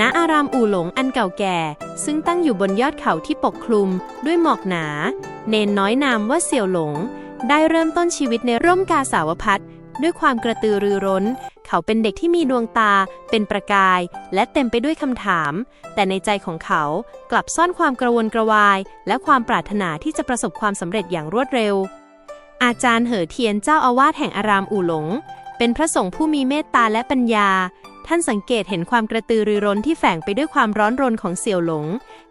ณอารามอู่หลงอันเก่าแก่ ซึ่งตั้งอยู่บนยอดเขาที่ปกคลุมด้วยหมอกหนา เนนน้อยนามว่าเสี่ยวหลง ได้เริ่มต้นชีวิตในร่มกาสาวพัดด้วยความกระตือรือร้น เขาเป็นเด็กที่มีดวงตา เป็นประกาย และเต็มไปด้วยคำถาม แต่ในใจของเขากลับซ่อนความกระวนกระวาย และความปรารถนาที่จะประสบความสำเร็จอย่างรวดเร็ว อาจารย์เหอเทียนเจ้าอาวาสแห่งอารามอู่หลง เป็นพระสงฆ์ผู้มีเมตตาและปัญญา ท่านสังเกตเห็นความกระตือรือร้นที่แฝงไปด้วยความร้อนรนของเสี่ยวหลง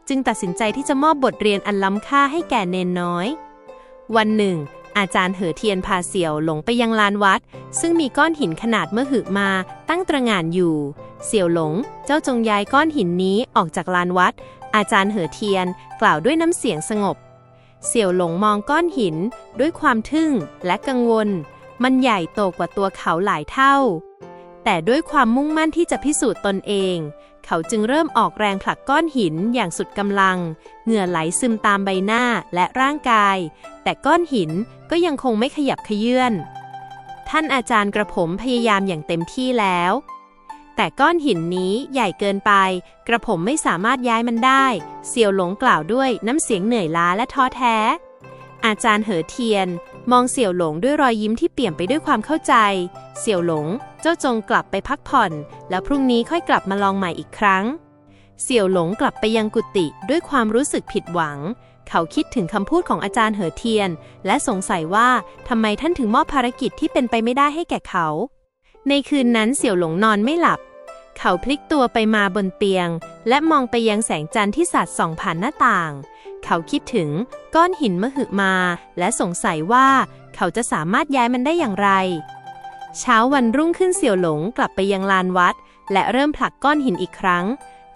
จึงตัดสินใจที่จะมอบบทเรียนอันล้ำค่าให้แก่เนนน้อย วันหนึ่ง อาจารย์เหอเทียนพาเสี่ยวหลงไปยังลานวัด ซึ่งมีก้อนหินขนาดเมื่อหึมาตั้งตระหง่านอยู่ เสี่ยวหลง เจ้าจงย้ายก้อนหินนี้ออกจากลานวัด อาจารย์เหอเทียนกล่าวด้วยน้ำเสียงสงบ เสี่ยวหลงมองก้อนหินด้วยความทึ่งและกังวล มันใหญ่โตกว่าตัวเขาหลายเท่า แต่ด้วยความมุ่งมั่นที่จะพิสูจน์ตนเอง เขาจึงเริ่มออกแรงผลักก้อนหินอย่างสุดกำลัง เหงื่อไหลซึมตามใบหน้าและร่างกาย แต่ก้อนหินก็ยังคงไม่ขยับขยื่น ท่านอาจารย์กระผมพยายามอย่างเต็มที่แล้ว แต่ก้อนหินนี้ใหญ่เกินไป กระผมไม่สามารถย้ายมันได้เสี่ยวหลงกล่าวด้วยน้ำเสียงเหนื่อยล้าและท้อแท้ อาจารย์เหอเทียน มองเสี่ยวหลงด้วยรอยยิ้มที่เปี่ยมไปด้วยความเข้าใจ เสี่ยวหลง จ้าจงกลับไปพักผ่อน แล้วพรุ่งนี้ค่อยกลับมาลองใหม่อีกครั้ง เสี่ยวหลงกลับไปยังกุฏิด้วยความรู้สึกผิดหวัง เขาคิดถึงคำพูดของอาจารย์เหอเทียน และสงสัยว่าทำไมท่านถึงมอบภารกิจที่เป็นไปไม่ได้ให้แก่เขา ในคืนนั้นเสี่ยวหลงนอนไม่หลับ เขาพลิกตัวไปมาบนเตียง และมองไปยังแสงจันทร์ที่สาดส่องผ่านหน้าต่าง เขาคิดถึงก้อนหินมหึมา และสงสัยว่า เขาจะสามารถย้ายมันได้อย่างไร เช้าวันรุ่งขึ้นเสี่ยวหลงกลับไปยังลานวัด และเริ่มผลักก้อนหินอีกครั้ง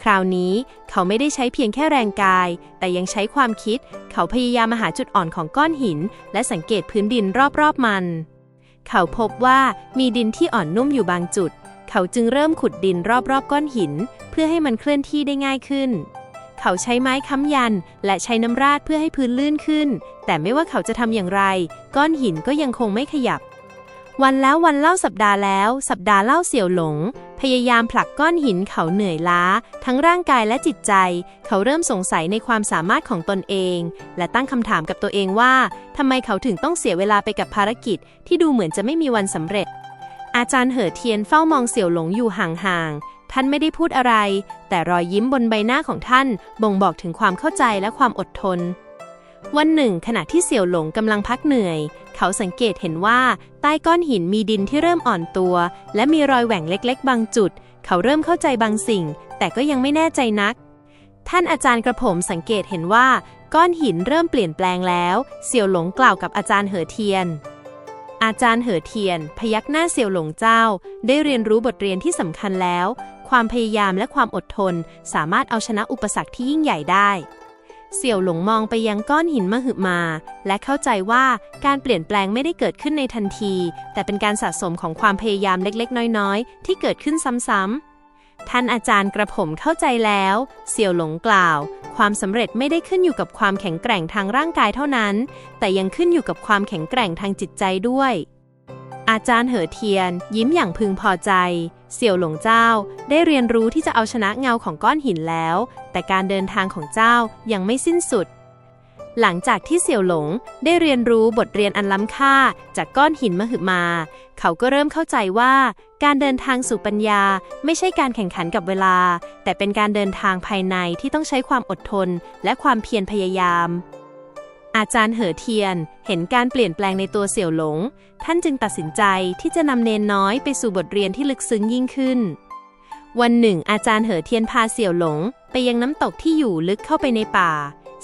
คราวนี้เขาไม่ได้ใช้เพียงแค่แรงกาย แต่ยังใช้ความคิด เขาพยายามมาหาจุดอ่อนของก้อนหิน และสังเกตพื้นดินรอบๆมัน เขาพบว่ามีดินที่อ่อนนุ่มอยู่บางจุด เขาจึงเริ่มขุดดินรอบๆก้อนหิน เพื่อให้มันเคลื่อนที่ได้ง่ายขึ้น เขาใช้ไม้ค้ำยัน และใช้น้ำราดเพื่อให้พื้นลื่นขึ้น แต่ไม่ว่าเขาจะทำอย่างไร ก้อนหินก็ยังคงไม่ขยับ วันแล้ววันเล่าสัปดาห์แล้ว สัปดาห์เล่าเสี่ยวหลง พยายามผลักก้อนหินเขาเหนื่อยล้า ทั้งร่างกายและจิตใจ เขาเริ่มสงสัยในความสามารถของตนเอง และตั้งคำถามกับตัวเองว่าทำไมเขาถึงต้องเสียเวลาไปกับภารกิจ ที่ดูเหมือนจะไม่มีวันสำเร็จ อาจารย์เหอเทียนเฝ้ามองเสี่ยวหลงอยู่ห่างๆท่านไม่ได้พูดอะไร แต่รอยยิ้มบนใบหน้าของท่านบ่งบอกถึงความเข้าใจและความอดทน วันหนึ่ง ขณะที่เสี่ยวหลงกำลังพักเหนื่อย เขาสังเกตเห็นว่า ใต้ก้อนหินมีดินที่เริ่มอ่อนตัว และมีรอยแหว่งเล็ก ๆ บางจุด เขาเริ่มเข้าใจบางสิ่ง แต่ก็ยังไม่แน่ใจนัก ท่านอาจารย์กระผมสังเกตเห็นว่า ก้อนหินเริ่มเปลี่ยนแปลงแล้ว เสี่ยวหลงกล่าวกับอาจารย์เหอเทียน อาจารย์เหอเทียน พยักหน้าเสี่ยวหลงเจ้า ได้เรียนรู้บทเรียนที่สำคัญแล้ว ความพยายามและความอดทน สามารถเอาชนะอุปสรรคที่ยิ่งใหญ่ได้ เสี่ยวหลงมองไปยังก้อนหินมหึมา และเข้าใจว่าการเปลี่ยนแปลงไม่ได้เกิดขึ้นในทันที แต่เป็นการสะสมของความพยายามเล็กๆ น้อยๆ ที่เกิดขึ้นซ้ำๆท่านอาจารย์กระผมเข้าใจแล้ว เสี่ยวหลงกล่าว ความสำเร็จไม่ได้ขึ้นอยู่กับความแข็งแกร่งทางร่างกายเท่านั้น แต่ยังขึ้นอยู่กับความแข็งแกร่งทางจิตใจด้วย อาจารย์เหอเทียน ยิ้มอย่างพึงพอใจ เสี่ยวหลงเจ้าได้เรียนรู้ที่จะเอาชนะเงาของก้อนหินแล้ว แต่การเดินทางของเจ้ายังไม่สิ้นสุด หลังจากที่เสี่ยวหลงได้เรียนรู้บทเรียนอันล้ำค่าจากก้อนหินมหึมา เขาก็เริ่มเข้าใจว่า การเดินทางสู่ปัญญาไม่ใช่การแข่งขันกับเวลา แต่เป็นการเดินทางภายในที่ต้องใช้ความอดทนและความเพียรพยายาม อาจารย์เหอเทียน เห็นการเปลี่ยนแปลงในตัวเสี่ยวหลง ท่านจึงตัดสินใจที่จะนำเนนน้อยไปสู่บทเรียนที่ลึกซึ้งยิ่งขึ้น วันหนึ่ง อาจารย์เหอเทียนพาเสี่ยวหลง ไปยังน้ำตกที่อยู่ลึกเข้าไปในป่า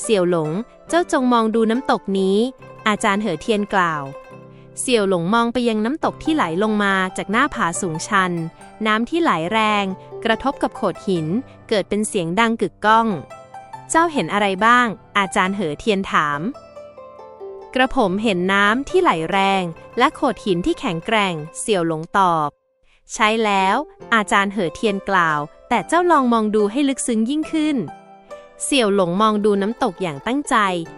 เสี่ยวหลง เจ้าจงมองดูน้ำตกนี้ อาจารย์เหอเทียนกล่าว เสี่ยวหลงมองไปยังน้ำตกที่ไหลลงมาจากหน้าผาสูงชัน น้ำที่ไหลแรง กระทบกับโขดหิน เกิดเป็นเสียงดังกึกก้องเจ้าเห็นอะไรบ้าง อาจารย์เหอเทียนถาม กระผมเห็นน้ำที่ไหลแรง และโขดหินที่แข็งแกร่ง เสี่ยวหลงตอบ ใช่แล้ว อาจารย์เหอเทียนกล่าว แต่เจ้าลองมองดูให้ลึกซึ้งยิ่งขึ้น เสี่ยวหลงมองดูน้ำตกอย่างตั้งใจ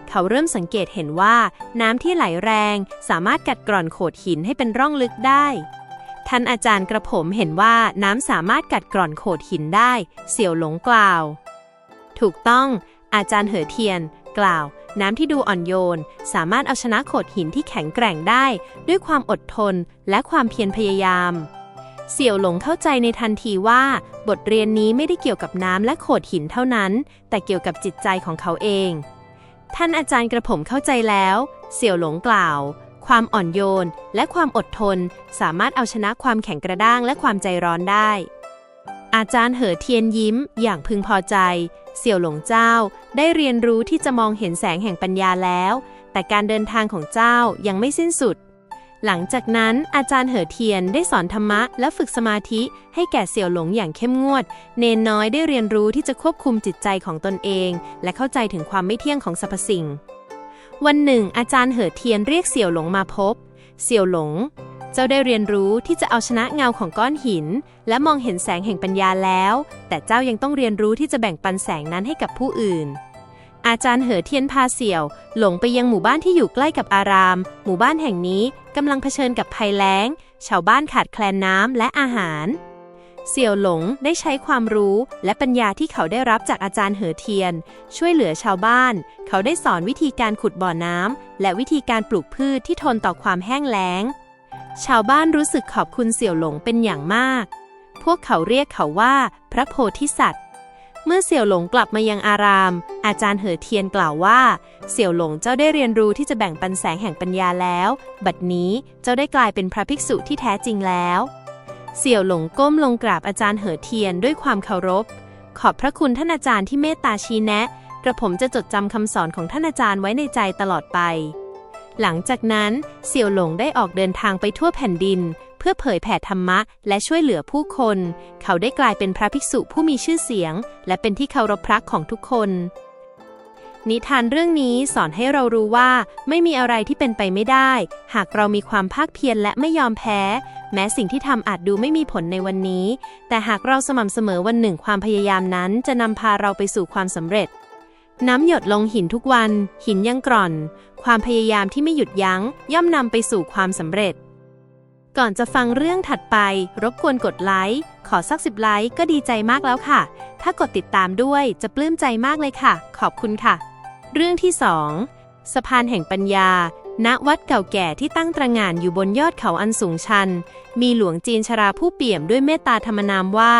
เขาเริ่มสังเกตเห็นว่า น้ำที่ไหลแรง สามารถกัดกร่อนโขดหินให้เป็นร่องลึกได้ท่านอาจารย์กระผมเห็นว่าน้ำสามารถกัดกร่อนโขดหินได้ เสี่ยวหลงกล่าว ถูกต้อง อาจารย์เหอเทียน กล่าว น้ำที่ดูอ่อนโยน สามารถเอาชนะโขดหินที่แข็งแกร่งได้ ด้วยความอดทนและความเพียรพยายาม เสี่ยวหลงเข้าใจในทันทีว่า บทเรียนนี้ไม่ได้เกี่ยวกับน้ำและโขดหินเท่านั้น แต่เกี่ยวกับจิตใจของเขาเอง ท่านอาจารย์กระผมเข้าใจแล้ว เสี่ยวหลงกล่าว ความอ่อนโยน และความอดทน สามารถเอาชนะความแข็งกระด้างและความใจร้อนได้อาจารย์เหอเทียนยิ้มอย่างพึงพอใจ เสี่ยวหลงเจ้าได้เรียนรู้ที่จะมองเห็นแสงแห่งปัญญาแล้ว แต่การเดินทางของเจ้ายังไม่สิ้นสุด หลังจากนั้นอาจารย์เหอเทียนได้สอนธรรมะและฝึกสมาธิให้แก่เสี่ยวหลงอย่างเข้มงวด เนนน้อยได้เรียนรู้ที่จะควบคุมจิตใจของตนเอง และเข้าใจถึงความไม่เที่ยงของสรรพสิ่ง วันหนึ่ง อาจารย์เหอเทียนเรียกเสี่ยวหลงมาพบ เสี่ยวหลง เจ้าได้เรียนรู้ที่จะเอาชนะเงาของก้อนหิน และมองเห็นแสงแห่งปัญญาแล้ว แต่เจ้ายังต้องเรียนรู้ที่จะแบ่งปันแสงนั้นให้กับผู้อื่น อาจารย์เหอเทียนพาเสี่ยว หลงไปยังหมู่บ้านที่อยู่ใกล้กับอาราม หมู่บ้านแห่งนี้กำลังเผชิญกับภัยแล้ง ชาวบ้านขาดแคลนน้ำและอาหาร เสี่ยวหลงได้ใช้ความรู้และปัญญาที่เขาได้รับจากอาจารย์เหอเทียน ช่วยเหลือชาวบ้าน เขาได้สอนวิธีการขุดบ่อน้ำและวิธีการปลูกพืชที่ทนต่อความแห้งแล้ง ชาวบ้านรู้สึกขอบคุณเสี่ยวหลงเป็นอย่างมาก พวกเขาเรียกเขาว่า พระโพธิสัตว์ เมื่อเสี่ยวหลงกลับมายังอาราม อาจารย์เหอเทียนกล่าวว่า เสี่ยวหลงเจ้าได้เรียนรู้ที่จะแบ่งปันแสงแห่งปัญญาแล้ว บัดนี้เจ้าได้กลายเป็นพระภิกษุที่แท้จริงแล้ว เสี่ยวหลงก้มลงกราบอาจารย์เหอเทียนด้วยความเคารพ ขอบพระคุณท่านอาจารย์ที่เมตตาชี้แนะ กระผมจะจดจำคำสอนของท่านอาจารย์ไว้ในใจตลอดไป หลังจากนั้น เสี่ยวหลงได้ออกเดินทางไปทั่วแผ่นดิน เพื่อเผยแผ่ธรรมะและช่วยเหลือผู้คน เขาได้กลายเป็นพระภิกษุผู้มีชื่อเสียง และเป็นที่เคารพรักของทุกคน นิทานเรื่องนี้สอนให้เรารู้ว่า ไม่มีอะไรที่เป็นไปไม่ได้ หากเรามีความภาคเพียรและไม่ยอมแพ้ แม้สิ่งที่ทำอาจดูไม่มีผลในวันนี้ แต่หากเราสม่ำเสมอวันหนึ่งความพยายามนั้น จะนำพาเราไปสู่ความสำเร็จ น้ำหยดลงหินทุกวัน หินยังกร่อน ความพยายามที่ไม่หยุดยัง้ง ย่อมนำไปสู่ความสำเร็จ ก่อนจะฟังเรื่องถัดไป รบกวนกดไลค์ ขอสักสิบไลค์ก็ดีใจมากแล้วค่ะ ถ้ากดติดตามด้วยจะปลื้มใจมากเลยค่ะ ขอบคุณค่ะ เรื่องที่ 2 สะพานแห่งปัญญา ณวัดเก่าแก่ที่ตั้งตระหง่านอยู่บนยอดเขาอันสูงชัน มีหลวงจีนชราผู้เปี่ยมด้วยเมตตาธรรมนามว่า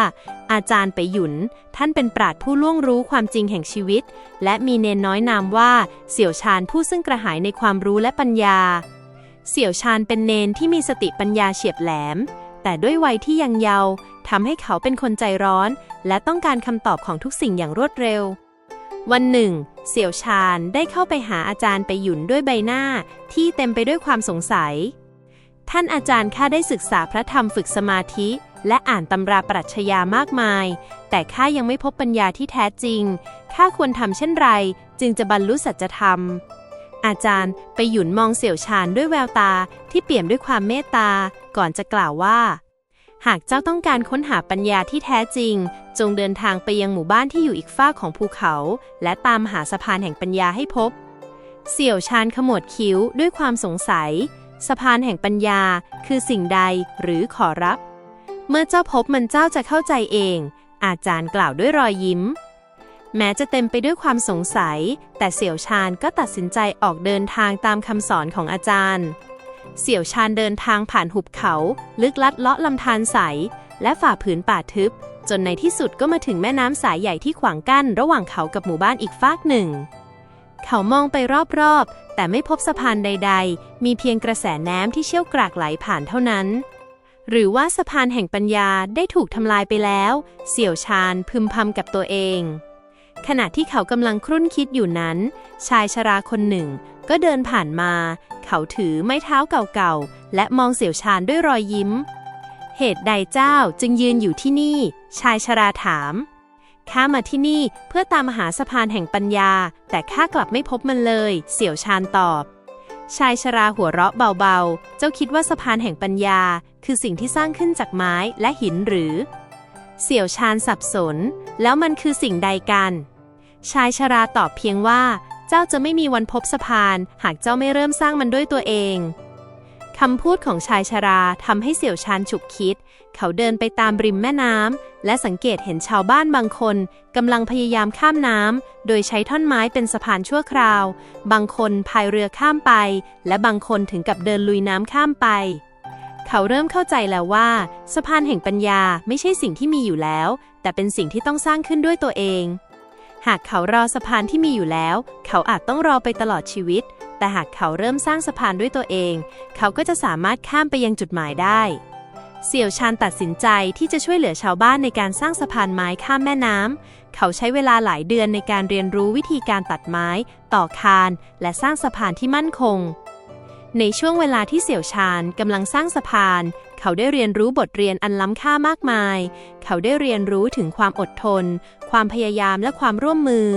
อาจารย์ไปหยุน ท่านเป็นปราดผู้ล่วงรู้ความจริงแห่งชีวิต และมีเนนน้อยนามว่า เสี่ยวชาญผู้ซึ่งกระหายในความรู้และปัญญา เสี่ยวชาญเป็นเนนที่มีสติปัญญาเฉียบแหลม แต่ด้วยวัยที่ยังเยาว์ทำให้เขาเป็นคนใจร้อน และต้องการคำตอบของทุกสิ่งอย่างรวดเร็ว วันหนึ่ง เสี่ยวชาญได้เข้าไปหาอาจารย์ไปหยุนด้วยใบหน้าที่เต็มไปด้วยความสงสัย ท่านอาจารย์ข้าได้ศึกษาพระธรรมฝึกสมาธิ และอ่านตำราปรัชญามากมาย แต่ข้ายังไม่พบปัญญาที่แท้จริง ข้าควรทำเช่นไร จึงจะบรรลุสัจธรรม อาจารย์ไปหยุนมองเสี่ยวชาญด้วยแววตาที่เปี่ยมด้วยความเมตตา ก่อนจะกล่าวว่า หากเจ้าต้องการค้นหาปัญญาที่แท้จริง จงเดินทางไปยังหมู่บ้านที่อยู่อีกฝาของภูเขา และตามหาสะพานแห่งปัญญาให้พบ เสี่ยวชาญขมวดคิ้วด้วยความสงสัย สะพานแห่งปัญญาคือสิ่งใดหรือขอรับ เมื่อเจ้าพบมันเจ้าจะเข้าใจเอง อาจารย์กล่าวด้วยรอยยิ้ม แม้จะเต็มไปด้วยความสงสัย แต่เสี่ยวชาญก็ตัดสินใจออกเดินทางตามคำสอนของอาจารย์ เสี่ยวชาญเดินทางผ่านหุบเขา ลึกลัดเลาะลำธารใส และฝ่าผืนป่าทึบ จนในที่สุดก็มาถึงแม่น้ำสายใหญ่ที่ขวางกั้น ระหว่างเขากับหมู่บ้านอีกฟากหนึ่ง เขามองไปรอบๆ แต่ไม่พบสะพานใด ๆ มีเพียงกระแสน้ำที่เชี่ยวกรากไหลผ่านเท่านั้น หรือว่าสะพานแห่งปัญญาได้ถูกทำลายไปแล้ว เสี่ยวชาญพึมพำกับตัวเอง ขณะที่เขากำลังครุ่นคิดอยู่นั้น ชายชราคนหนึ่ง ก็เดินผ่านมา เขาถือไม้เท้าเก่าๆ และมองเสี่ยวชาญด้วยรอยยิ้ม เหตุใดเจ้าจึงยืนอยู่ที่นี่ ชายชราถาม ข้ามาที่นี่เพื่อตามหาสะพานแห่งปัญญา แต่ข้ากลับไม่พบมันเลย เสี่ยวชาญตอบ ชายชราหัวเราะเบาๆ เจ้าคิดว่าสะพานแห่งปัญญา คือสิ่งที่สร้างขึ้นจากไม้และหินหรือ เสี่ยวชาญสับสน แล้วมันคือสิ่งใดกัน ชายชราตอบเพียงว่า เจ้าจะไม่มีวันพบสะพาน หากเจ้าไม่เริ่มสร้างมันด้วยตัวเองคำพูดของชายชราทำให้เสี่ยวชานฉุกคิด เขาเดินไปตามริมแม่น้ำและสังเกตเห็นชาวบ้านบางคนกำลังพยายามข้ามน้ำโดยใช้ท่อนไม้เป็นสะพานชั่วคราว บางคนพายเรือข้ามไป และบางคนถึงกับเดินลุยน้ำข้ามไป เขาเริ่มเข้าใจแล้วว่า สะพานแห่งปัญญาไม่ใช่สิ่งที่มีอยู่แล้ว แต่เป็นสิ่งที่ต้องสร้างขึ้นด้วยตัวเอง หากเขารอสะพานที่มีอยู่แล้ว เขาอาจต้องรอไปตลอดชีวิต แต่หากเขาเริ่มสร้างสะพานด้วยตัวเอง เขาก็จะสามารถข้ามไปยังจุดหมายได้เสี่ยวชานตัดสินใจที่จะช่วยเหลือชาวบ้านในการสร้างสะพานไม้ข้ามแม่น้ำ เขาใช้เวลาหลายเดือนในการเรียนรู้วิธีการตัดไม้ ต่อคาน และสร้างสะพานที่มั่นคง ในช่วงเวลาที่เสี่ยวชานกำลังสร้างสะพาน เขาได้เรียนรู้บทเรียนอันล้ำค่ามากมาย เขาได้เรียนรู้ถึงความอดทน ความพยายามและความร่วมมือ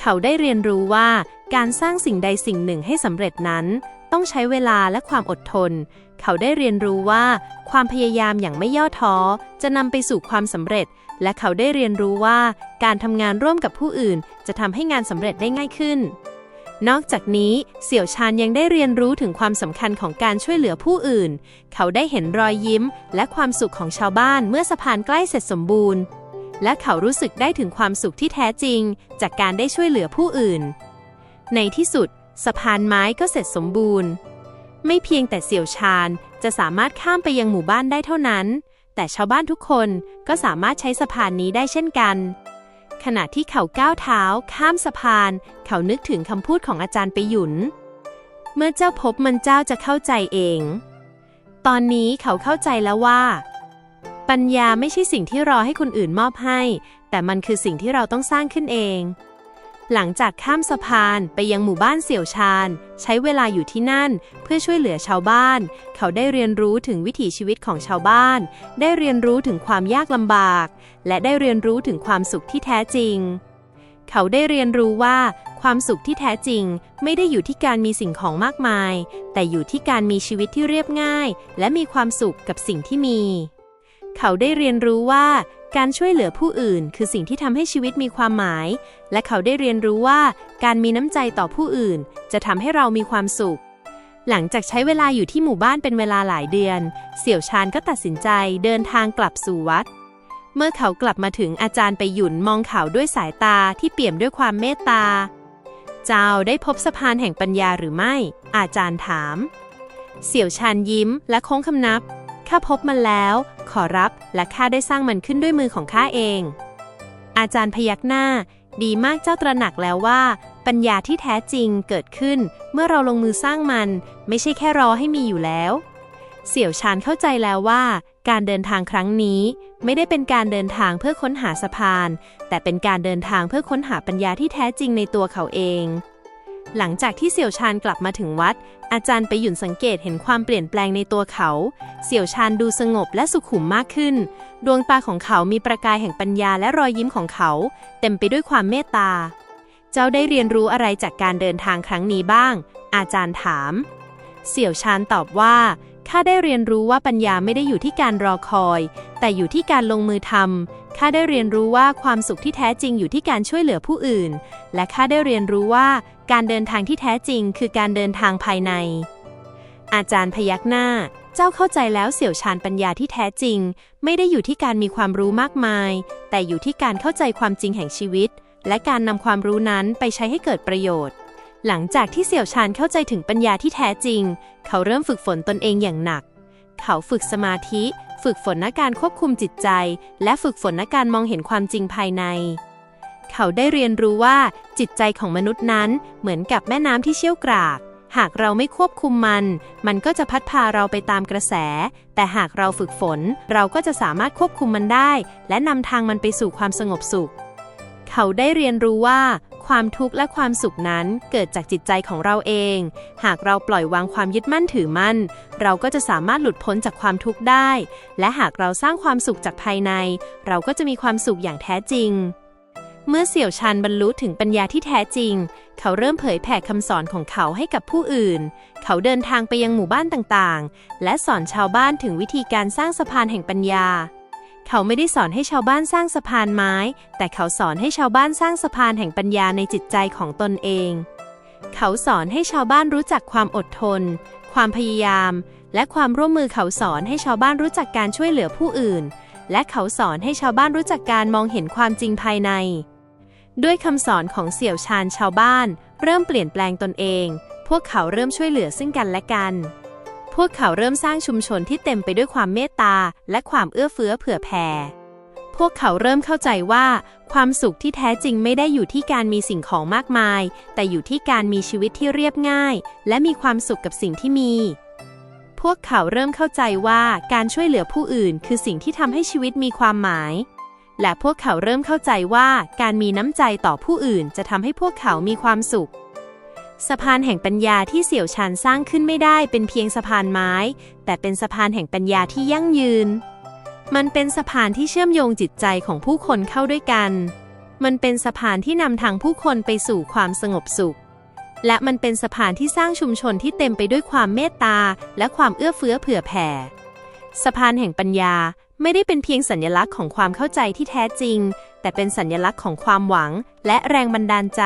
เขาได้เรียนรู้ว่าการสร้างสิ่งใดสิ่งหนึ่งให้สำเร็จนั้น ต้องใช้เวลาและความอดทน เขาได้เรียนรู้ว่า ความพยายามอย่างไม่ย่อท้อ จะนำไปสู่ความสำเร็จ และเขาได้เรียนรู้ว่า การทำงานร่วมกับผู้อื่น จะทำให้งานสำเร็จได้ง่ายขึ้น นอกจากนี้ เสี่ยวชานยังได้เรียนรู้ถึงความสำคัญของการช่วยเหลือผู้อื่น เขาได้เห็นรอยยิ้ม และความสุขของชาวบ้านเมื่อสะพานใกล้เสร็จสมบูรณ์ และเขารู้สึกได้ถึงความสุขที่แท้จริง จากการได้ช่วยเหลือผู้อื่น ในที่สุด สะพานไม้ก็เสร็จสมบูรณ์ ไม่เพียงแต่เสี่ยวชาญจะสามารถข้ามไปยังหมู่บ้านได้เท่านั้น แต่ชาวบ้านทุกคนก็สามารถใช้สะพานนี้ได้เช่นกัน ขณะที่เขาก้าวเท้า ข้ามสะพาน เขานึกถึงคำพูดของอาจารย์ไปหยุน เมื่อเจ้าพบมันเจ้าจะเข้าใจเอง ตอนนี้เขาเข้าใจแล้วว่า ปัญญาไม่ใช่สิ่งที่รอให้คนอื่นมอบให้ แต่มันคือสิ่งที่เราต้องสร้างขึ้นเอง หลังจากข้ามสะพานไปยังหมู่บ้านเสี่ยวชาน ใช้เวลาอยู่ที่นั่นเพื่อช่วยเหลือชาวบ้าน เขาได้เรียนรู้ถึงวิถีชีวิตของชาวบ้าน ได้เรียนรู้ถึงความยากลำบาก และได้เรียนรู้ถึงความสุขที่แท้จริง เขาได้เรียนรู้ว่า ความสุขที่แท้จริง ไม่ได้อยู่ที่การมีสิ่งของมากมาย แต่อยู่ที่การมีชีวิตที่เรียบง่าย และมีความสุขกับสิ่งที่มี เขาได้เรียนรู้ว่าการช่วยเหลือผู้อื่น คือสิ่งที่ทำให้ชีวิตมีความหมาย และเขาได้เรียนรู้ว่าการมีน้ำใจต่อผู้อื่น จะทำให้เรามีความสุข หลังจากใช้เวลาอยู่ที่หมู่บ้านเป็นเวลาหลายเดือน เสี่ยวชานก็ตัดสินใจเดินทางกลับสู่วัด เมื่อเขากลับมาถึงอาจารย์ไปหยุนมองเขาด้วยสายตาที่เปี่ยมด้วยความเมตตา เจ้าได้พบสะพานแห่งปัญญาหรือไม่ อาจารย์ถาม เสี่ยวชานยิ้มและโค้งคำนับ ข้าพบมันแล้ว ขอรับ และข้าได้สร้างมันขึ้นด้วยมือของข้าเอง อาจารย์พยักหน้า ดีมากเจ้าตระหนักแล้วว่า ปัญญาที่แท้จริงเกิดขึ้น เมื่อเราลงมือสร้างมัน ไม่ใช่แค่รอให้มีอยู่แล้ว เสี่ยวชานเข้าใจแล้วว่า การเดินทางครั้งนี้ ไม่ได้เป็นการเดินทางเพื่อค้นหาสะพาน แต่เป็นการเดินทางเพื่อค้นหาปัญญาที่แท้จริงในตัวเขาเอง หลังจากที่เสี่ยวชานกลับมาถึงวัด อาจารย์ไปหยุนสังเกตเห็นความเปลี่ยนแปลงในตัวเขา เสี่ยวชานดูสงบและสุขุมมากขึ้น ดวงตาของเขามีประกายแห่งปัญญาและรอยยิ้มของเขา เต็มไปด้วยความเมตตา เจ้าได้เรียนรู้อะไรจากการเดินทางครั้งนี้บ้าง อาจารย์ถาม เสี่ยวชานตอบว่า ข้าได้เรียนรู้ว่าปัญญาไม่ได้อยู่ที่การรอคอย แต่อยู่ที่การลงมือทำข้าได้เรียนรู้ว่าความสุขที่แท้จริงอยู่ที่การช่วยเหลือผู้อื่น และข้าได้เรียนรู้ว่าการเดินทางที่แท้จริงคือการเดินทางภายใน อาจารย์พยักหน้า เจ้าเข้าใจแล้วเสี่ยวชานปัญญาที่แท้จริง ไม่ได้อยู่ที่การมีความรู้มากมาย แต่อยู่ที่การเข้าใจความจริงแห่งชีวิต และการนำความรู้นั้นไปใช้ให้เกิดประโยชน์ หลังจากที่เสี่ยวชานเข้าใจถึงปัญญาที่แท้จริง เขาเริ่มฝึกฝนตนเองอย่างหนัก เขาฝึกสมาธิ ฝึกฝนในการควบคุมจิตใจ และฝึกฝนในการมองเห็นความจริงภายใน เขาได้เรียนรู้ว่าจิตใจของมนุษย์นั้นเหมือนกับแม่น้ำที่เชี่ยวกราก หากเราไม่ควบคุมมัน มันก็จะพัดพาเราไปตามกระแส แต่หากเราฝึกฝน เราก็จะสามารถควบคุมมันได้ และนำทางมันไปสู่ความสงบสุข เขาได้เรียนรู้ว่า ความทุกข์และความสุขนั้นเกิดจากจิตใจของเราเอง หากเราปล่อยวางความยึดมั่นถือมั่น เราก็จะสามารถหลุดพ้นจากความทุกข์ได้ และหากเราสร้างความสุขจากภายใน เราก็จะมีความสุขอย่างแท้จริง เมื่อเสี่ยวชันบรรลุถึงปัญญาที่แท้จริง เขาเริ่มเผยแผ่คำสอนของเขาให้กับผู้อื่น เขาเดินทางไปยังหมู่บ้านต่างๆ และสอนชาวบ้านถึงวิธีการสร้างสะพานแห่งปัญญา เขาไม่ได้สอนให้ชาวบ้านสร้างสะพานไม้ แต่เขาสอนให้ชาวบ้านสร้างสะพานแห่งปัญญาในจิตใจของตนเอง เขาสอนให้ชาวบ้านรู้จักความอดทน ความพยายาม และความร่วมมือเขาสอนให้ชาวบ้านรู้จักการช่วยเหลือผู้อื่น และเขาสอนให้ชาวบ้านรู้จักการมองเห็นความจริงภายใน ด้วยคำสอนของเสี่ยวชาญชาวบ้าน เริ่มเปลี่ยนแปลงตนเอง พวกเขาเริ่มช่วยเหลือซึ่งกันและกัน พวกเขาเริ่มสร้างชุมชนที่เต็มไปด้วยความเมตตา และความเอื้อเฟื้อเผื่อแผ่ พวกเขาเริ่มเข้าใจว่า ความสุขที่แท้จริงไม่ได้อยู่ที่การมีสิ่งของมากมาย แต่อยู่ที่การมีชีวิตที่เรียบง่าย และมีความสุขกับสิ่งที่มี พวกเขาเริ่มเข้าใจว่าการช่วยเหลือผู้อื่น คือสิ่งที่ทำให้ชีวิตมีความหมาย และพวกเขาเริ่มเข้าใจว่าการมีน้ำใจต่อผู้อื่นจะทำให้พวกเขามีความสุข สะพานแห่งปัญญาที่เสี่ยวชันสร้างขึ้นไม่ได้เป็นเพียงสะพานไม้ แต่เป็นสะพานแห่งปัญญาที่ยั่งยืน มันเป็นสะพานที่เชื่อมโยงจิตใจของผู้คนเข้าด้วยกัน มันเป็นสะพานที่นำทางผู้คนไปสู่ความสงบสุข และมันเป็นสะพานที่สร้างชุมชนที่เต็มไปด้วยความเมตตา และความเอื้อเฟื้อเผื่อแผ่ สะพานแห่งปัญญาไม่ได้เป็นเพียงสัญลักษณ์ของความเข้าใจที่แท้จริง แต่เป็นสัญลักษณ์ของความหวังและแรงบันดาลใจ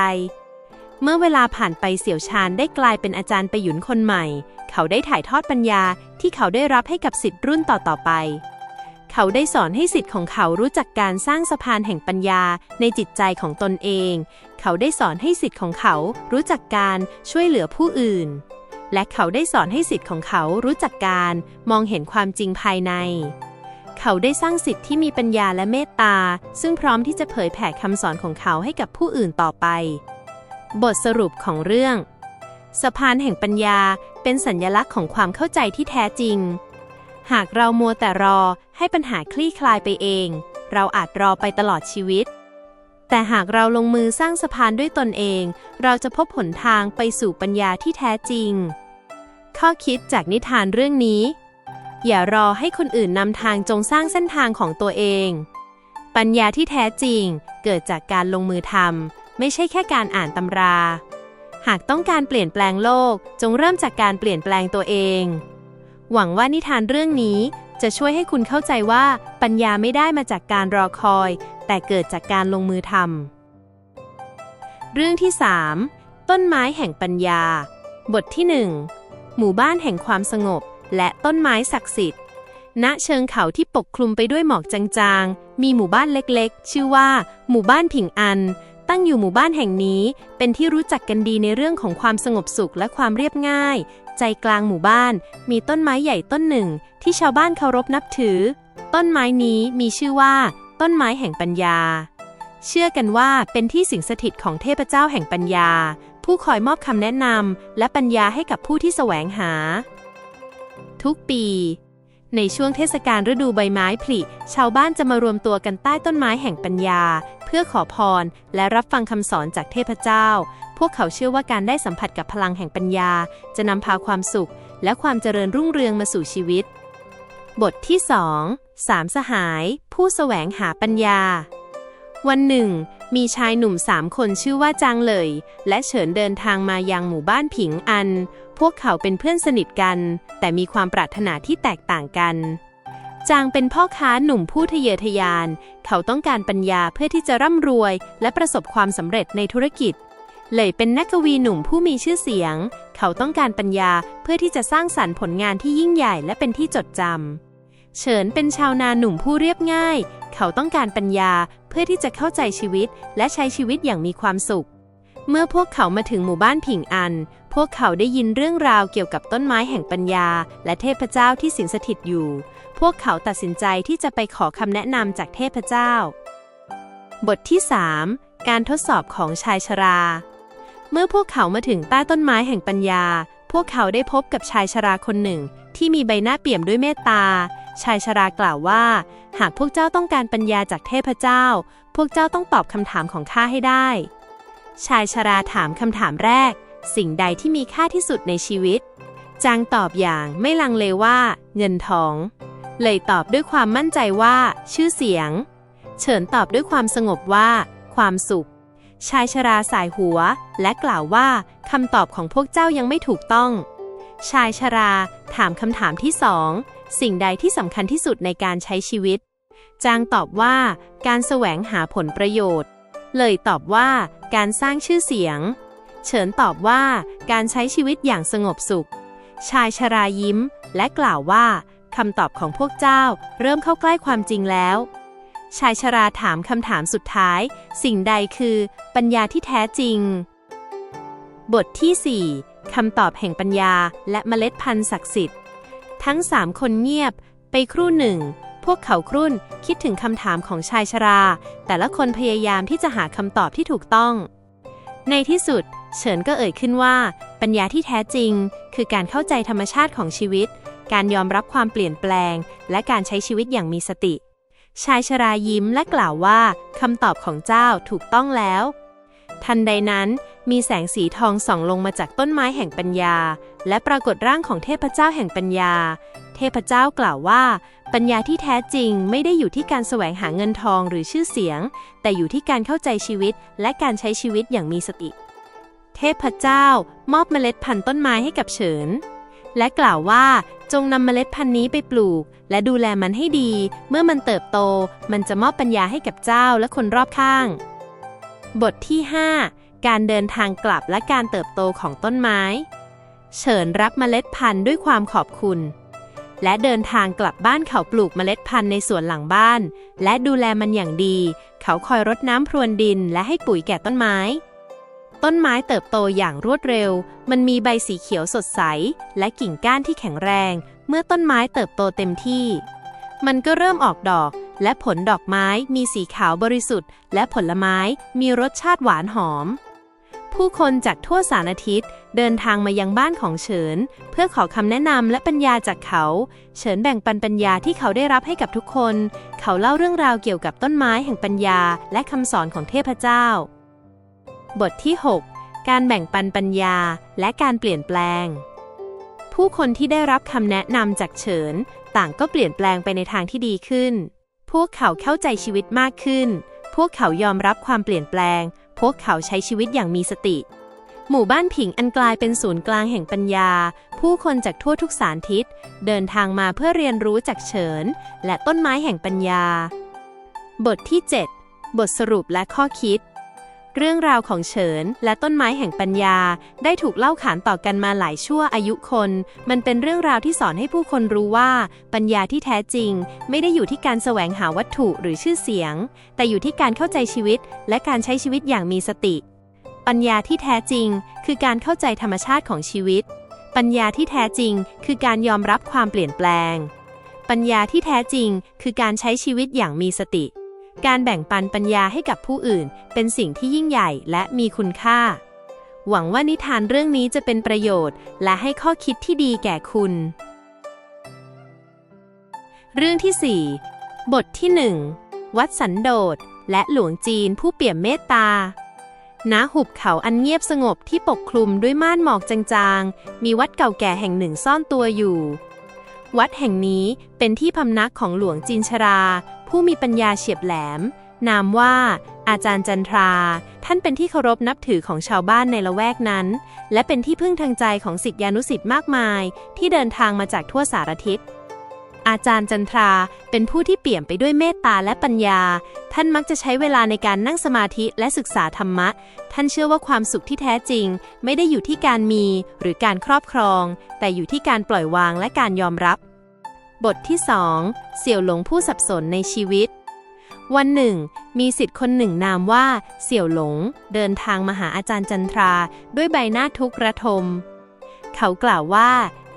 เมื่อเวลาผ่านไปเสี่ยวชาญได้กลายเป็นอาจารย์ไประยุนคนใหม่ เขาได้ถ่ายทอดปัญญาที่เขาได้รับให้กับสิทธิ์รุ่นต่อๆไป เขาได้สอนให้สิทธิ์ของเขารู้จักการสร้างสะพานแห่งปัญญาในจิตใจของตนเอง เขาได้สอนให้สิทธิ์ของเขารู้จักการช่วยเหลือผู้อื่น และเขาได้สอนให้สิทธิ์ของเขารู้จักการมองเห็นความจริงภายในเขาได้สร้างสิทธิ์ที่มีปัญญาและเมตตา ซึ่งพร้อมที่จะเผยแผ่คำสอนของเขาให้กับผู้อื่นต่อไป บทสรุปของเรื่อง สะพานแห่งปัญญาเป็นสัญญลักษณ์ของความเข้าใจที่แท้จริง หากเรามัวแต่รอให้ปัญหาคลี่คลายไปเอง เราอาจรอไปตลอดชีวิต แต่หากเราลงมือสร้างสะพานด้วยตนเอง เราจะพบหนทางไปสู่ปัญญาที่แท้จริง ข้อคิดจากนิทานเรื่องนี้ อย่ารอให้คนอื่นนำทางจงสร้างเส้นทางของตัวเอง ปัญญาที่แท้จริงเกิดจากการลงมือทำ ไม่ใช่แค่การอ่านตำรา หากต้องการเปลี่ยนแปลงโลก จงเริ่มจากการเปลี่ยนแปลงตัวเอง หวังว่านิทานเรื่องนี้จะช่วยให้คุณเข้าใจว่าปัญญาไม่ได้มาจากการรอคอย แต่เกิดจากการลงมือทำเรื่องที่ 3 ต้นไม้แห่งปัญญา บทที่ 1 หมู่บ้านแห่งความสงบ และต้นไม้ศักดิ์สิทธิ์ณเชิงเขาที่ปกคลุมไปด้วยหมอกจางๆ มีหมู่บ้านเล็กๆ ชื่อว่า หมู่บ้านผิงอัน ตั้งอยู่หมู่บ้านแห่งนี้เป็นที่รู้จักกันดีในเรื่องของความสงบสุขและความเรียบง่าย ใจกลางหมู่บ้านมีต้นไม้ใหญ่ต้นหนึ่ง ที่ชาวบ้านเคารพนับถือ ต้นไม้นี้มีชื่อว่า ต้นไม้แห่งปัญญา เชื่อกันว่าเป็นที่สิงสถิตของเทพเจ้าแห่งปัญญา ผู้คอยมอบคำแนะนำและปัญญาให้กับผู้ที่แสวงหา ทุกปี ในช่วงเทศกาลฤดูใบไม้ผลิ ชาวบ้านจะมารวมตัวกันใต้ต้นไม้แห่งปัญญา เพื่อขอพร และรับฟังคำสอนจากเทพเจ้า พวกเขาเชื่อว่าการได้สัมผัสกับพลังแห่งปัญญา จะนำพาความสุข และความเจริญรุ่งเรืองมาสู่ชีวิต บทที่สองสามสหาย ผู้แสวงหาปัญญา วันหนึ่ง มีชายหนุ่มสามคนชื่อว่าจางเลย และเฉินเดินทางมายังหมู่บ้านผิงอัน พวกเขาเป็นเพื่อนสนิทกัน แต่มีความปรารถนาที่แตกต่างกันจางเป็นพ่อค้าหนุ่มผู้ทะเยอทะยาน เขาต้องการปัญญาเพื่อที่จะร่ำรวย และประสบความสำเร็จในธุรกิจ เลยเป็นนักกวีหนุ่มผู้มีชื่อเสียง เขาต้องการปัญญาเพื่อที่จะสร้างสรรค์ผลงานที่ยิ่งใหญ่และเป็นที่จดจำ เฉินเป็นชาวนาหนุ่มผู้เรียบง่าย เขาต้องการปัญญาเพื่อที่จะเข้าใจชีวิตและใช้ชีวิตอย่างมีความสุข เมื่อพวกเขามาถึงหมู่บ้านผิงอัน พวกเขาได้ยินเรื่องราวเกี่ยวกับต้นไม้แห่งปัญญา และเทพเจ้าที่สิงสถิตอยู่ พวกเขาตัดสินใจที่จะไปขอคำแนะนำจากเทพเจ้า บทที่ 3 การทดสอบของชายชรา เมื่อพวกเขามาถึงใต้ต้นไม้แห่งปัญญา พวกเขาได้พบกับชายชราคนหนึ่ง ที่มีใบหน้าเปี่ยมด้วยเมตตา ชายชรากล่าวว่า หากพวกเจ้าต้องการปัญญาจากเทพเจ้า พวกเจ้าต้องตอบคำถามของข้าให้ได้ ชายชราถามคำถามแรก สิ่งใดที่มีค่าที่สุดในชีวิต จางตอบอย่างไม่ลังเลว่า เงินทอง เลยตอบด้วยความมั่นใจว่า ชื่อเสียง เฉินตอบด้วยความสงบว่า ความสุข ชายชราสายหัว และกล่าวว่าคำตอบของพวกเจ้ายังไม่ถูกต้อง ชายชราถามคำถามที่สอง สิ่งใดที่สำคัญที่สุดในการใช้ชีวิต จางตอบว่า การแสวงหาผลประโยชน์ เลยตอบว่า การสร้างชื่อเสียง เฉินตอบว่า การใช้ชีวิตอย่างสงบสุข ชายชรายิ้ม และกล่าวว่าคำตอบของพวกเจ้า เริ่มเข้าใกล้ความจริงแล้ว ชายชราถามคำถามสุดท้าย สิ่งใดคือ ปัญญาที่แท้จริง บทที่ 4คำตอบแห่งปัญญาและเมล็ดพันธุ์ศักดิ์สิทธิ์ ทั้งสามคนเงียบ ไปครู่หนึ่ง พวกเขาครุ่นคิดถึงคำถามของชายชรา แต่ละคนพยายามที่จะหาคำตอบที่ถูกต้อง ในที่สุด เฉินก็เอ่ยขึ้นว่า ปัญญาที่แท้จริง คือการเข้าใจธรรมชาติของชีวิต การยอมรับความเปลี่ยนแปลง และการใช้ชีวิตอย่างมีสติ ชายชรายิ้มและกล่าวว่าคำตอบของเจ้าถูกต้องแล้ว ทันใดนั้น มีแสงสีทองส่องลงมาจากต้นไม้แห่งปัญญา และปรากฏร่างของเทพเจ้าแห่งปัญญา เทพเจ้ากล่าวว่า ปัญญาที่แท้จริงไม่ได้อยู่ที่การแสวงหาเงินทองหรือชื่อเสียง แต่อยู่ที่การเข้าใจชีวิต และการใช้ชีวิตอย่างมีสติ เทพเจ้ามอบเมล็ดพันธุ์ต้นไม้ให้กับเฉิน และกล่าวว่าจงนำเมล็ดพันธุ์นี้ไปปลูก และดูแลมันให้ดี เมื่อมันเติบโต มันจะมอบปัญญาให้กับเจ้าและคนรอบข้าง บทที่ 5 การเดินทางกลับและการเติบโตของต้นไม้ เฉินรับเมล็ดพันธุ์ด้วยความขอบคุณ และเดินทางกลับบ้านเขาปลูกเมล็ดพันธุ์ในสวนหลังบ้าน และดูแลมันอย่างดี เขาคอยรดน้ำพรวนดินและให้ปุ๋ยแก่ต้นไม้ ต้นไม้เติบโตอย่างรวดเร็ว มันมีใบสีเขียวสดใส และกิ่งก้านที่แข็งแรง เมื่อต้นไม้เติบโตเต็มที่ มันก็เริ่มออกดอกและผลดอกไม้มีสีขาวบริสุทธิ์ และผลไม้มีรสชาติหวานหอม ผู้คนจากทั่วสารทิศเดินทางมายังบ้านของเฉิน เพื่อขอคำแนะนำและปัญญาจากเขา เฉินแบ่งปันปัญญาที่เขาได้รับให้กับทุกคน เขาเล่าเรื่องราวเกี่ยวกับต้นไม้แห่งปัญญา และคำสอนของเทพเจ้า บทที่ 6 การแบ่งปันปัญญาและการเปลี่ยนแปลง ผู้คนที่ได้รับคำแนะนำจากเฉิน ต่างก็เปลี่ยนแปลงไปในทางที่ดีขึ้น พวกเขาเข้าใจชีวิตมากขึ้น พวกเขายอมรับความเปลี่ยนแปลง พวกเขาใช้ชีวิตอย่างมีสติ หมู่บ้านผิงอันกลายเป็นศูนย์กลางแห่งปัญญา ผู้คนจากทั่วทุกสารทิศ เดินทางมาเพื่อเรียนรู้จากเฉิน และต้นไม้แห่งปัญญา บทที่ 7 บทสรุปและข้อคิด เรื่องราวของเฉินและต้นไม้แห่งปัญญา ได้ถูกเล่าขานต่อกันมาหลายชั่วอายุคน มันเป็นเรื่องราวที่สอนให้ผู้คนรู้ว่า ปัญญาที่แท้จริง ไม่ได้อยู่ที่การแสวงหาวัตถุหรือชื่อเสียง แต่อยู่ที่การเข้าใจชีวิต และการใช้ชีวิตอย่างมีสติ ปัญญาที่แท้จริง คือการเข้าใจธรรมชาติของชีวิต ปัญญาที่แท้จริง คือการยอมรับความเปลี่ยนแปลง ปัญญาที่แท้จริง คือการใช้ชีวิตอย่างมีสติ การแบ่งปันปัญญาให้กับผู้อื่น เป็นสิ่งที่ยิ่งใหญ่และมีคุณค่า หวังว่านิทานเรื่องนี้จะเป็นประโยชน์ และให้ข้อคิดที่ดีแก่คุณ เรื่องที่ 4 บทที่ 1 วัดสันโดษและหลวงจีนผู้เปี่ยมเมตตาณหุบเขาอันเงียบสงบที่ปกคลุมด้วยม่านหมอกจางๆ มีวัดเก่าแก่แห่งหนึ่งซ่อนตัวอยู่ วัดแห่งนี้เป็นที่พำนักของหลวงจีนชรา ผู้มีปัญญาเฉียบแหลม นามว่า อาจารย์จันทรา ท่านเป็นที่เคารพนับถือของชาวบ้านในละแวกนั้น และเป็นที่พึ่งทางใจของศิษยานุศิษย์มากมาย ที่เดินทางมาจากทั่วสารทิศอาจารย์จันทราเป็นผู้ที่เปี่ยมไปด้วยเมตตาและปัญญา ท่านมักจะใช้เวลาในการนั่งสมาธิและศึกษาธรรมะ ท่านเชื่อว่าความสุขที่แท้จริง ไม่ได้อยู่ที่การมีหรือการครอบครอง แต่อยู่ที่การปล่อยวางและการยอมรับ บทที่2เสี่ยวหลงผู้สับสนในชีวิต วันหนึ่ง มีสิทธิ์คนหนึ่งนามว่า เสี่ยวหลง เดินทางมาหาอาจารย์จันทราด้วยใบหน้าทุกข์ระทม เขากล่าวว่า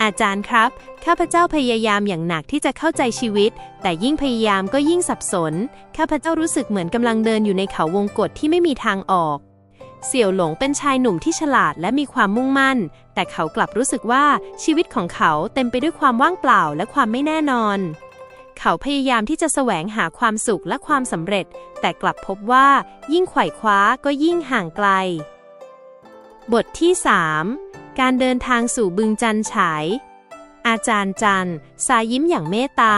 อาจารย์ครับ ข้าพเจ้าพยายามอย่างหนักที่จะเข้าใจชีวิต แต่ยิ่งพยายามก็ยิ่งสับสน ข้าพเจ้ารู้สึกเหมือนกำลังเดินอยู่ในเขาวงกฏที่ไม่มีทางออก เสี่ยวหลงเป็นชายหนุ่มที่ฉลาดและมีความมุ่งมั่น แต่เขากลับรู้สึกว่าชีวิตของเขาเต็มไปด้วยความว่างเปล่าและความไม่แน่นอน เขาพยายามที่จะแสวงหาความสุขและความสำเร็จ แต่กลับพบว่ายิ่งไขว่คว้าก็ยิ่งห่างไกล บทที่ 3 การเดินทางสู่บึงจันฉาย อาจารย์จันสายยิ้มอย่างเมตตา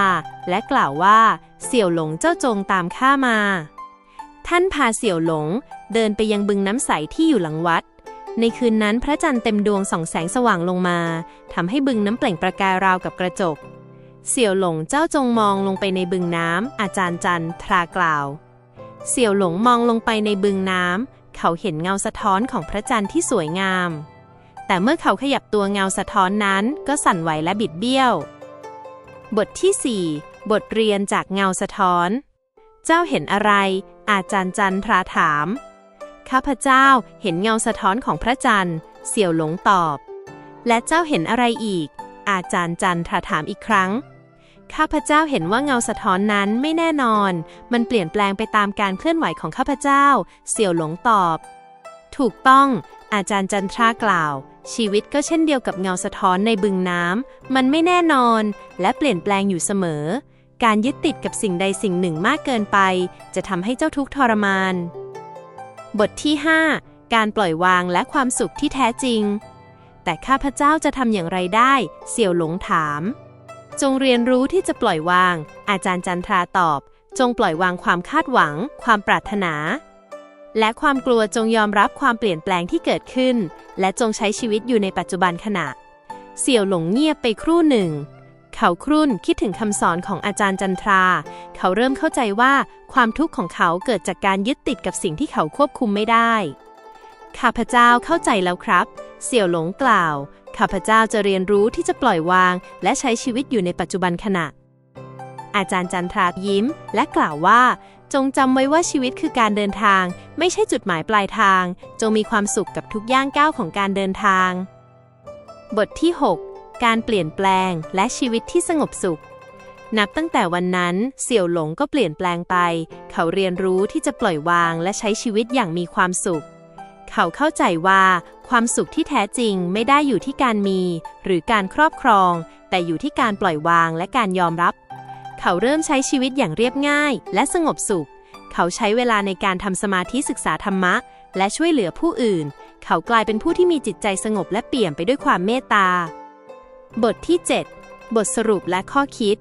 และกล่าวว่า เสี่ยวหลงเจ้าจงตามข้ามา ท่านพาเสี่ยวหลง เดินไปยังบึงน้ำใสที่อยู่หลังวัด ในคืนนั้นพระจันทร์เต็มดวงส่องแสงสว่างลงมาทำให้บึงน้ำเปล่งประกายราวกับกระจก เสี่ยวหลงเจ้าจงมองลงไปในบึงน้ำอาจารย์จันทรากล่าว เสี่ยวหลงมองลงไปในบึงน้ำเขาเห็นเงาสะท้อนของพระจันทร์ที่สวยงาม แต่เมื่อเขาขยับตัวเงาสะท้อนนั้นก็สั่นไหวและบิดเบี้ยว บทที่ 4 บทเรียนจากเงาสะท้อน เจ้าเห็นอะไร อาจารย์จันทราถาม ข้าพเจ้าเห็นเงาสะท้อนของพระจันทร์ เสี่ยวหลงตอบ และเจ้าเห็นอะไรอีก อาจารย์จันทราถามอีกครั้ง ข้าพเจ้าเห็นว่าเงาสะท้อนนั้นไม่แน่นอน มันเปลี่ยนแปลงไปตามการเคลื่อนไหวของข้าพเจ้า เสี่ยวหลงตอบ ถูกต้อง อาจารย์จันทรากล่าว ชีวิตก็เช่นเดียวกับเงาสะท้อนในบึงน้ำมันไม่แน่นอน และเปลี่ยนแปลงอยู่เสมอ การยึดติดกับสิ่งใดสิ่งหนึ่งมากเกินไป จะทำให้เจ้าทุกข์ทรมาน บทที่ 5 การปล่อยวางและความสุขที่แท้จริง แต่ข้าพเจ้าจะทำอย่างไรได้ เสี่ยวหลงถาม จงเรียนรู้ที่จะปล่อยวาง อาจารย์จันทราตอบ จงปล่อยวางความคาดหวัง ความปรารถนา และความกลัวจงยอมรับความเปลี่ยนแปลงที่เกิดขึ้น และจงใช้ชีวิตอยู่ในปัจจุบันขณะ เสี่ยวหลงเงียบไปครู่หนึ่ง เขาครุ่นคิดถึงคำสอนของอาจารย์จันทรา เขาเริ่มเข้าใจว่าความทุกข์ของเขาเกิดจากการยึดติดกับสิ่งที่เขาควบคุมไม่ได้ ข้าพเจ้าเข้าใจแล้วครับ เสี่ยวหลงกล่าว ข้าพเจ้าจะเรียนรู้ที่จะปล่อยวาง และใช้ชีวิตอยู่ในปัจจุบันขณะ อาจารย์จันทรายิ้ม และกล่าวว่า จงจำไว้ว่าชีวิตคือการเดินทาง ไม่ใช่จุดหมายปลายทาง จงมีความสุขกับทุกย่างก้าวของการเดินทาง บทที่ 6 การเปลี่ยนแปลงและชีวิตที่สงบสุข นับตั้งแต่วันนั้นเสี่ยวหลงก็เปลี่ยนแปลงไป เขาเรียนรู้ที่จะปล่อยวางและใช้ชีวิตอย่างมีความสุข เขาเข้าใจว่าความสุขที่แท้จริงไม่ได้อยู่ที่การมี หรือการครอบครอง แต่อยู่ที่การปล่อยวางและการยอมรับ เขาเริ่มใช้ชีวิตอย่างเรียบง่าย และสงบสุข เขาใช้เวลาในการทำสมาธิศึกษาธรรมะ และช่วยเหลือผู้อื่น เขากลายเป็นผู้ที่มีจิตใจสงบและเปี่ยมไปด้วยความเมตตา บทที่ 7 บทสรุปและข้อคิด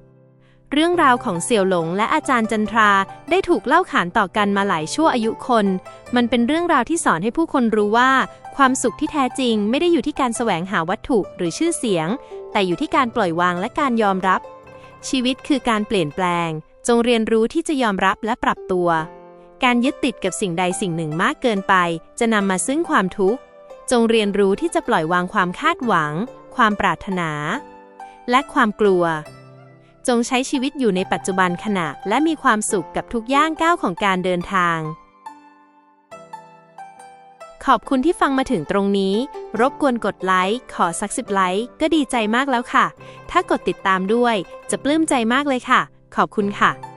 เรื่องราวของเสี่ยวหลงและอาจารย์จันทราได้ถูกเล่าขานต่อกันมาหลายชั่วอายุคน มันเป็นเรื่องราวที่สอนให้ผู้คนรู้ว่า ความสุขที่แท้จริงไม่ได้อยู่ที่การแสวงหาวัตถุหรือชื่อเสียง แต่อยู่ที่การปล่อยวางและการยอมรับ ชีวิตคือการเปลี่ยนแปลง จงเรียนรู้ที่จะยอมรับและปรับตัว การยึดติดกับสิ่งใดสิ่งหนึ่งมากเกินไป จะนำมาซึ่งความทุกข์จงเรียนรู้ที่จะปล่อยวางความคาดหวัง ความปรารถนา และความกลัว จงใช้ชีวิตอยู่ในปัจจุบันขณะ และมีความสุขกับทุกย่างก้าวของการเดินทาง ขอบคุณที่ฟังมาถึงตรงนี้ รบกวนกดไลค์ ขอสักสิบไลค์ก็ดีใจมากแล้วค่ะ ถ้ากดติดตามด้วย จะปลื้มใจมากเลยค่ะ ขอบคุณค่ะ